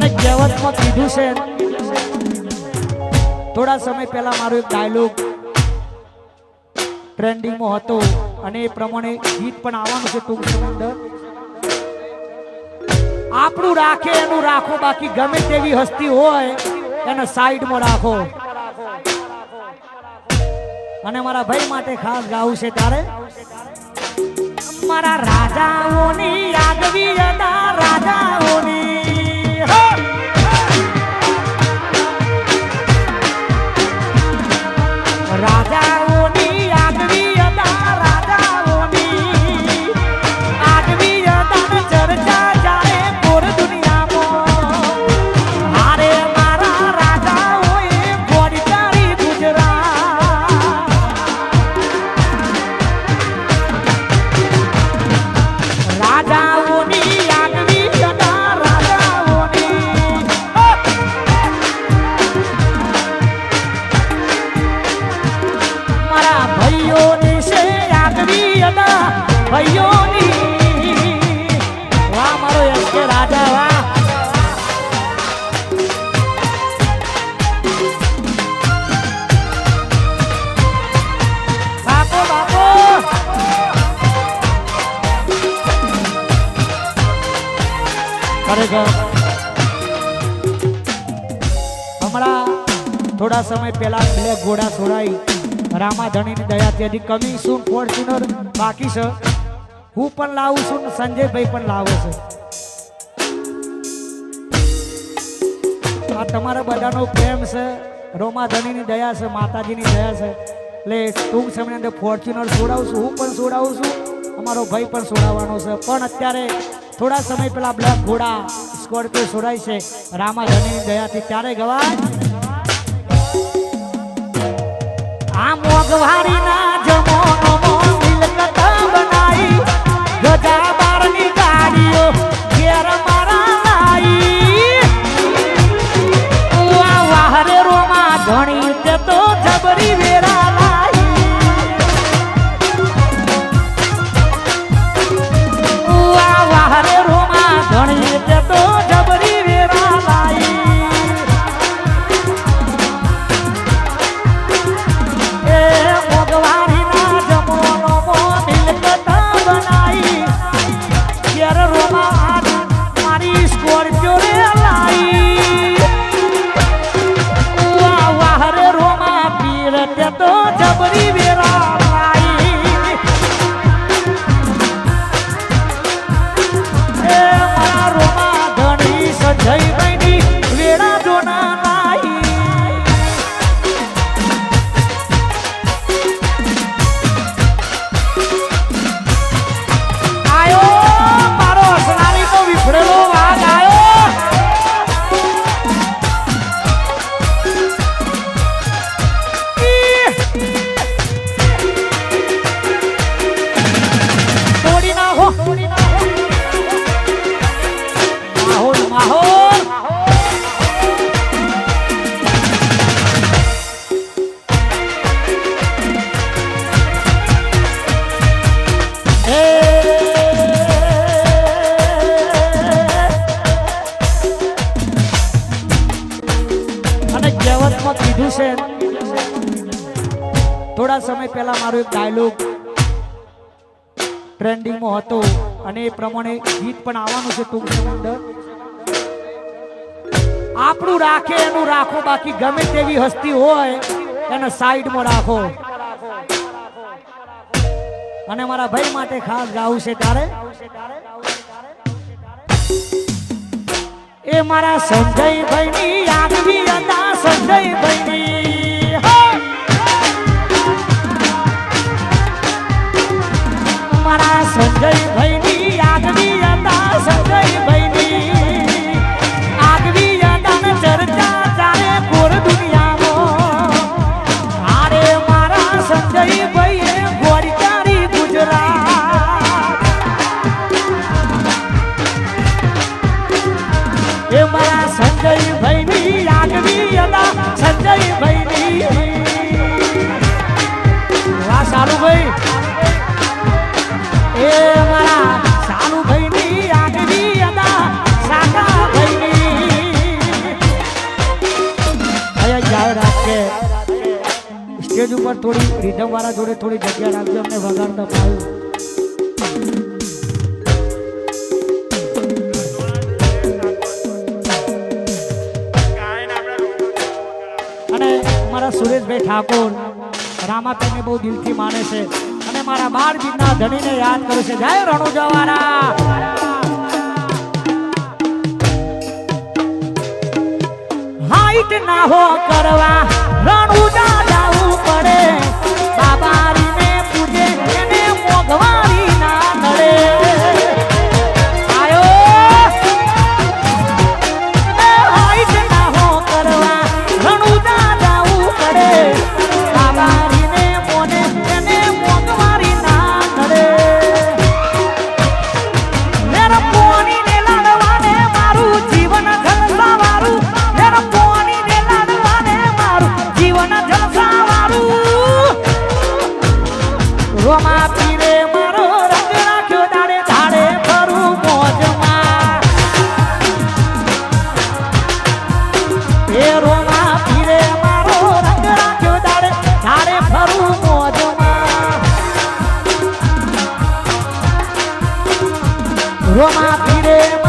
અને કહેવતમાં કીધું છે. થોડા સમય પહેલા મારો એક ડાયલોગ ટ્રેન્ડિંગમાં હતો અને એ પ્રમાણે ગીત પણ આવવાનું છે ટૂંક સમયની આપણું રાખે, એનું રાખો, બાકી ગમે તેવી હસ્તી હોય, એને સાઈડમાં રાખો. અને મારા ભાઈ માટે ખાસ ગાવું છે તારે. મારા રાજાઓની ભાઈઓની. વાહ, મારો કે રાજા, વાહ. ખરેખર, હમણાં થોડા સમય પહેલા બ્લેક ઘોડા છોડાઈ. રામાધણીની દયાથી હજી કમી શું ફોર્ચ્યુનર બાકી છે. હું પણ લાવું છું ને સંજયભાઈ પણ લાવે છે. આ તમારા બધાનો પ્રેમ છે રોમાધણીની દયા છે, માતાજીની દયા છે. એટલે ટૂંક સમયની અંદર ફોર્ચ્યુનર છોડાવું છું હું પણ છોડાવું છું, અમારો ભાઈ પણ છોડાવવાનો છે. પણ અત્યારે થોડા સમય પહેલાં બ્લેક ઘોડા સ્કોર્પિયો છોડાય છે રામાધણીની દયાથી. ત્યારે ગવાય? છે. થોડા સમય પહેલા મારો એક ડાયલોગ ટ્રેન્ડિંગમાં હતો અને એ પ્રમાણે ગીત પણ આવવાનું છે ટૂંક અંદર. આપણું રાખે, એનું રાખો, બાકી ગમે તેવી હસ્તી હોય, એને સાઈડમાં રાખો. અને મારા ભાઈ માટે ખાસ ગાવું છે તારે. એ મારા સંજયભાઈ ની યાદવી અદા મારા સંજયભાઈ ની યાદવી અદા સંજયભાઈ ની આગવી અદાને ચર્ચા ચાલે હારે મારા સંજયભાઈ એ ગોળી કાઢી ગુજરાત. એ મારા સંજયભાઈ ની અદા સંજય ભાઈ ની વાહ ભાઈ એ મારા સારું ભાઈ ની આગવી અદા સાકા ભાઈ ની અહીંયા રાખે સ્ટેજ ઉપર થોડી રીધમ વાળા જોડે થોડી જગ્યા રાખજો, અમને વગાડતા ભાવ્યું વિજયભાઈ ઠાકોર રામાપીને બહુ દિલથી માને છે અને મારા બાર બીના ધણીને યાદ કરું છે. જય રણુ જવારા. હાઈટ ના હો કરવા. રણુ રોમાં ફીરે